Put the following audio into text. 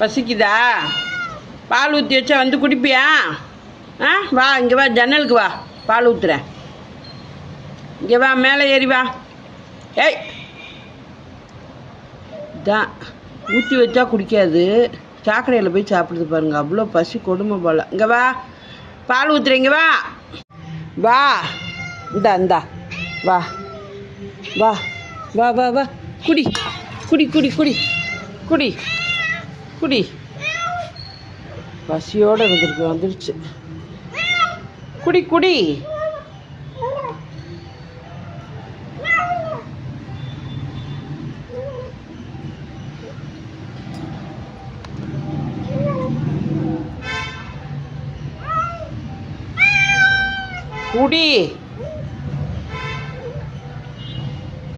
பசிக்குதா? பால் ஊற்றி வச்சா வந்து குடிப்பியா? ஆ வா இங்கே வா ஜன்னலுக்கு வா. பால் ஊற்றுறேன் இங்கே வா மேலே ஏறி வா. ஏய்! தான் ஊற்றி வச்சா குடிக்காது. சாக்கடையில் போய் சாப்பிடுது பாருங்க. அவ்வளோ பசி கொடுமை போல. இங்கே வா. பால் ஊற்றுறீங்க வா. வா. இந்தா இந்தா. வா. வா. வா வா வா. குடி. குடி குடி குடி. குடி. குடி பசியோடு இருந்திருக்கு வந்துருச்சு. குடி குடி. குடி.